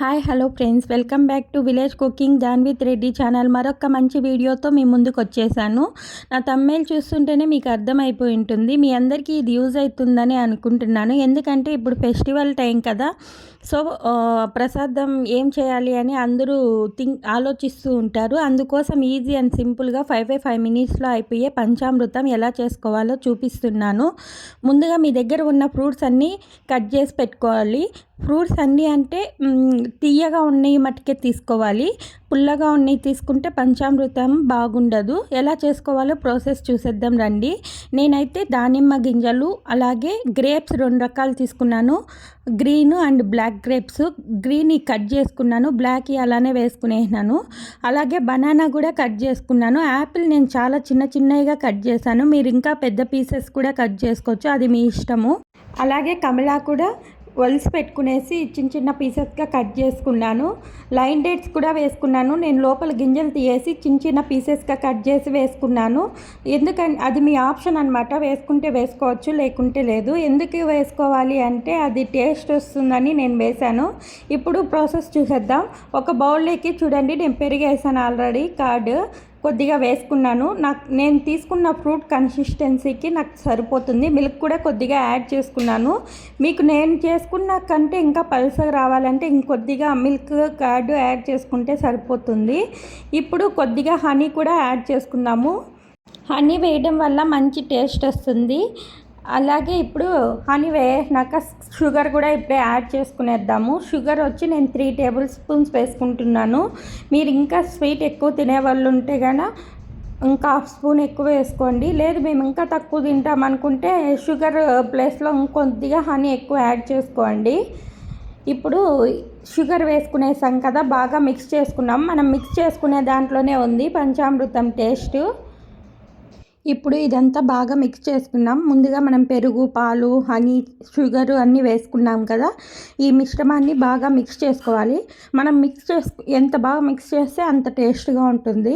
Hi hello friends welcome back to village cooking Janvith Reddy channel మరొక మంచి వీడియోతో మీ ముందుకు వచ్చేసాను. నా తమ్మేలు చూస్తుంటేనే మీకు అర్థమైపోయి ఉంటుంది. మీ అందరికీ ఇది యూజ్ అవుతుందని అనుకుంటున్నాను. ఎందుకంటే ఇప్పుడు ఫెస్టివల్ టైం కదా. సో ప్రసాదం ఏం చేయాలి అని అందరూ థింక్ ఆలోచిస్తూ ఉంటారు. అందుకోసం ఈజీ అండ్ సింపుల్గా ఫైవ్ బై ఫైవ్ మినిట్స్లో అయిపోయే పంచామృతం ఎలా చేసుకోవాలో చూపిస్తున్నాను. ముందుగా మీ దగ్గర ఉన్న ఫ్రూట్స్ అన్నీ కట్ చేసి పెట్టుకోవాలి. ఫ్రూట్స్ అన్నీ అంటే తీయగా ఉన్నాయి మట్టుకే తీసుకోవాలి. పుల్లగా ఉన్నాయి తీసుకుంటే పంచామృతం బాగుండదు. ఎలా చేసుకోవాలో ప్రాసెస్ చూసేద్దాం రండి. నేనైతే దానిమ్మ గింజలు అలాగే గ్రేప్స్ రెండు రకాలు తీసుకున్నాను. Green and black grapes. Green cut చేసుకున్నాను బ్లాక్ అలానే వేసుకునేసినాను. అలాగే బనానా కూడా కట్ చేసుకున్నాను. యాపిల్ నేను చాలా చిన్న చిన్నగా కట్ చేశాను. మీరు ఇంకా పెద్ద పీసెస్ కూడా కట్ చేసుకోవచ్చు అది మీ ఇష్టము. అలాగే కమలా కూడా వలిసి పెట్టుకునేసి చిన్న చిన్న పీసెస్గా కట్ చేసుకున్నాను. లైన్ డేట్స్ కూడా వేసుకున్నాను. నేను లోపల గింజలు తీయేసి చిన్న చిన్న పీసెస్గా కట్ చేసి వేసుకున్నాను. ఎందుకంటే అది మీ ఆప్షన్ అనమాట వేసుకుంటే వేసుకోవచ్చు లేకుంటే లేదు. ఎందుకు వేసుకోవాలి అంటే అది టేస్ట్ వస్తుందని నేను వేశాను. ఇప్పుడు ప్రాసెస్ చూసేద్దాం. ఒక బౌల్లోకి చూడండి. నేను పెరిగేసాను ఆల్రెడీ కార్డు. కొద్దిగా వేసుకున్నాను. నాకు నేను తీసుకున్న ఫ్రూట్ కన్సిస్టెన్సీకి నాకు సరిపోతుంది. మిల్క్ కూడా కొద్దిగా యాడ్ చేసుకున్నాను. మీకు నేను చేసుకున్న కంటే ఇంకా పల్సగా రావాలంటే ఇంకొద్దిగా మిల్క్ కార్డు యాడ్ చేసుకుంటే సరిపోతుంది. ఇప్పుడు కొద్దిగా హనీ కూడా యాడ్ చేసుకుందాము. హనీ వేయడం వల్ల మంచి టేస్ట్ వస్తుంది. అలాగే ఇప్పుడు హనీ వేసినాక షుగర్ కూడా ఇప్పుడే యాడ్ చేసుకునేద్దాము. షుగర్ వచ్చి నేను త్రీ టేబుల్ స్పూన్స్ వేసుకుంటున్నాను. మీరు ఇంకా స్వీట్ ఎక్కువ తినే వాళ్ళు ఉంటే కనుక ఇంకా హాఫ్ స్పూన్ ఎక్కువ వేసుకోండి. లేదు మేము ఇంకా తక్కువ తింటాం అనుకుంటే షుగర్ ప్లేస్లో ఇంకొద్దిగా హనీ ఎక్కువ యాడ్ చేసుకోండి. ఇప్పుడు షుగర్ వేసుకునేసాం కదా బాగా మిక్స్ చేసుకున్నాం. మనం మిక్స్ చేసుకునే దాంట్లోనే ఉంది పంచామృతం టేస్ట్ ఇప్పుడు ఇదంతా బాగా మిక్స్ చేసుకున్నాం. ముందుగా మనం పెరుగు పాలు హనీ షుగర్ అన్నీ వేసుకున్నాం కదా. ఈ మిశ్రమాన్ని బాగా మిక్స్ చేసుకోవాలి. మనం మిక్స్ చేసుకు ఎంత బాగా మిక్స్ చేస్తే అంత టేస్ట్గా ఉంటుంది.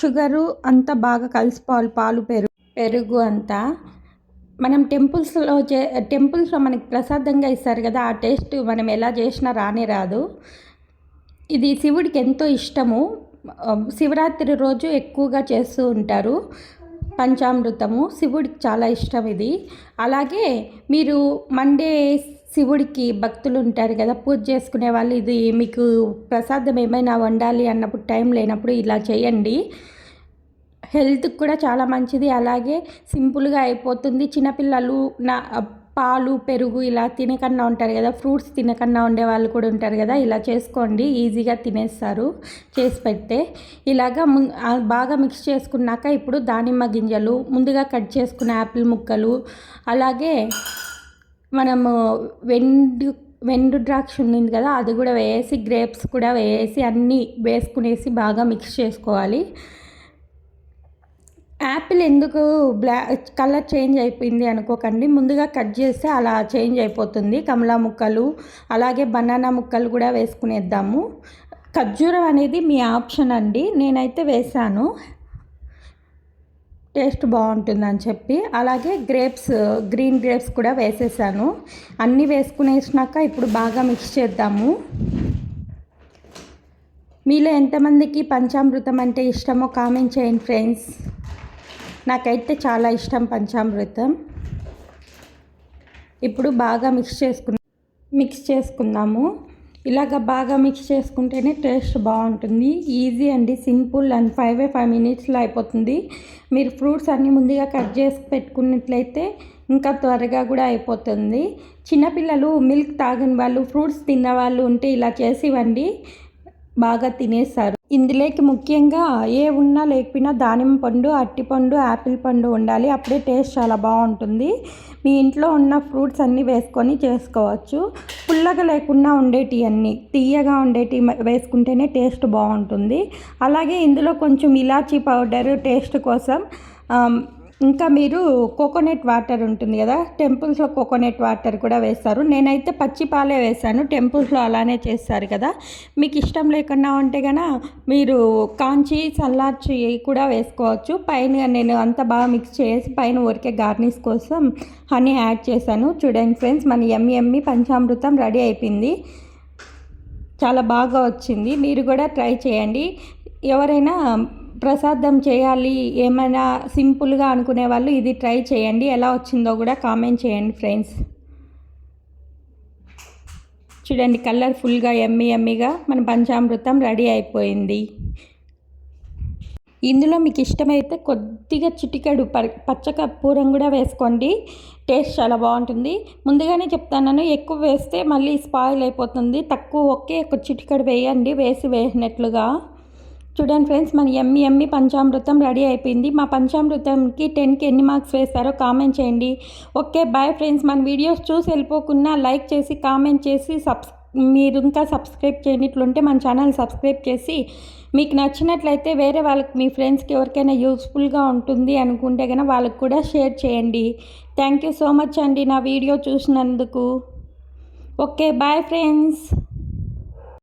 షుగరు అంతా బాగా కలిసిపోవాలి. పాలు పెరుగు పెరుగు అంతా. మనం టెంపుల్స్లో చే టెంపుల్స్లో మనకి ప్రసాదంగా ఇస్తారు కదా ఆ టేస్ట్ మనం ఎలా చేసినా రానే రాదు. ఇది శివుడికి ఎంతో ఇష్టము. శివరాత్రి రోజు ఎక్కువగా చేస్తూ ఉంటారు. పంచామృతము శివుడికి చాలా ఇష్టం ఇది. అలాగే మీరు మండే శివుడికి భక్తులు ఉంటారు కదా పూజ చేసుకునే వాళ్ళు ఇది మీకు ప్రసాదం ఏమైనా వండాలి అన్నప్పుడు టైం లేనప్పుడు ఇలా చేయండి. హెల్త్కి కూడా చాలా మంచిది. అలాగే సింపుల్గా అయిపోతుంది. చిన్నపిల్లలు నా పాలు పెరుగు ఇలా తినకన్నా ఉంటారు కదా ఫ్రూట్స్ తినకన్నా ఉండే వాళ్ళు కూడా ఉంటారు కదా ఇలా చేసుకోండి. ఈజీగా తినేస్తారు చేసి పెడితే. ఇలాగా బాగా మిక్స్ చేసుకున్నాక ఇప్పుడు దానిమ్మ గింజలు ముందుగా కట్ చేసుకున్న యాపిల్ ముక్కలు అలాగే మనము వెండు వెండు ద్రాక్ష ఉండింది కదా అది కూడా వేసి గ్రేప్స్ కూడా వేసి అన్నీ వేసుకునేసి బాగా మిక్స్ చేసుకోవాలి. యాపిల్ ఎందుకు బ్లా కలర్ చేంజ్ అయిపోయింది అనుకోకండి. ముందుగా కట్ చేస్తే అలా చేంజ్ అయిపోతుంది. కమలా ముక్కలు అలాగే బనానా ముక్కలు కూడా వేసుకునేద్దాము. ఖర్జూరం అనేది మీ ఆప్షన్ అండి. నేనైతే వేసాను టేస్ట్ బాగుంటుందని చెప్పి. అలాగే గ్రేప్స్ గ్రీన్ గ్రేప్స్ కూడా వేసేసాను. అన్నీ వేసుకునేసినాక ఇప్పుడు బాగా మిక్స్ చేద్దాము. మీలో ఎంతమందికి పంచామృతం అంటే ఇష్టమో కామెంట్ చేయండి ఫ్రెండ్స్. నాకైతే చాలా ఇష్టం పంచామృతం. ఇప్పుడు బాగా మిక్స్ చేసుకు మిక్స్ చేసుకుందాము. ఇలాగ బాగా మిక్స్ చేసుకుంటేనే టేస్ట్ బాగుంటుంది. ఈజీ అండి సింపుల్ అండ్ ఫైవ్ ఫైవ్ మినిట్స్లో అయిపోతుంది. మీరు ఫ్రూట్స్ అన్నీ ముందుగా కట్ చేసి పెట్టుకున్నట్లయితే ఇంకా త్వరగా కూడా అయిపోతుంది. చిన్నపిల్లలు మిల్క్ తాగని వాళ్ళు ఫ్రూట్స్ తిన్న వాళ్ళు ఉంటే ఇలా చేసివ్వండి. బాగా తినేశారు. ఇందులోకి ముఖ్యంగా ఏ ఉన్నా లేకపోయినా దానిమ్మ పండు అరటిపండు యాపిల్ పండు ఉండాలి. అప్పుడే టేస్ట్ చాలా బాగుంటుంది. మీ ఇంట్లో ఉన్న ఫ్రూట్స్ అన్నీ వేసుకొని చేసుకోవచ్చు. పుల్లగా లేకుండా ఉండేటి అన్నీ తీయగా ఉండేటి వేసుకుంటేనే టేస్ట్ బాగుంటుంది. అలాగే ఇందులో కొంచెం ఇలాచీ పౌడర్ టేస్ట్ కోసం ఇంకా మీరు కోకోనట్ వాటర్ ఉంటుంది కదా టెంపుల్స్లో కోకోనట్ వాటర్ కూడా వేస్తారు. నేనైతే పచ్చి పాలే వేసాను టెంపుల్స్లో అలానే చేస్తారు కదా. మీకు ఇష్టం లేకుండా ఉంటే కనుక మీరు కాంచి చల్లార్చి కూడా వేసుకోవచ్చు. పైన నేను అంత బాగా మిక్స్ చేసి పైన ఊరికే గార్నిష్ కోసం హనీ యాడ్ చేశాను. చూడండి ఫ్రెండ్స్ మన ఎమ్మి ఎమ్మి పంచామృతం రెడీ అయిపోయింది. చాలా బాగా వచ్చింది. మీరు కూడా ట్రై చేయండి. ఎవరైనా ప్రసాదం చేయాలి ఏమైనా సింపుల్గా అనుకునే వాళ్ళు ఇది ట్రై చేయండి. ఎలా వచ్చిందో కూడా కామెంట్ చేయండి ఫ్రెండ్స్. చూడండి కలర్ఫుల్గా ఎమ్మి ఎమ్మిగా మన పంచామృతం రెడీ అయిపోయింది. ఇందులో మీకు ఇష్టమైతే కొద్దిగా చిటికెడు పచ్చ కర్పూరం కూడా వేసుకోండి. టేస్ట్ చాలా బాగుంటుంది. ముందుగానే చెప్తాను ఎక్కువ వేస్తే మళ్ళీ స్పాయిల్ అయిపోతుంది. తక్కువ ఒకే ఒక చిటికెడు వేయండి వేసి వేసినట్లుగా. చూడండి ఫ్రెండ్స్ మన ఎమ్మి ఎమ్మి పంచామృతం రెడీ అయిపోయింది. మా పంచామృతంకి టెన్కి ఎన్ని మార్క్స్ వేస్తారో కామెంట్ చేయండి. ఓకే బాయ్ ఫ్రెండ్స్ మన వీడియోస్ చూసి వెళ్ళిపోకుండా లైక్ చేసి కామెంట్ చేసి సబ్స్ మీరు ఇంకా సబ్స్క్రైబ్ చేయనట్లుంటే మన ఛానల్ సబ్స్క్రైబ్ చేసి మీకు నచ్చినట్లయితే వేరే వాళ్ళకి మీ ఫ్రెండ్స్కి ఎవరికైనా యూస్ఫుల్గా ఉంటుంది అనుకుంటే కనుక వాళ్ళకి కూడా షేర్ చేయండి. థ్యాంక్ యూ సో మచ్ అండి నా వీడియో చూసినందుకు. Okay bye friends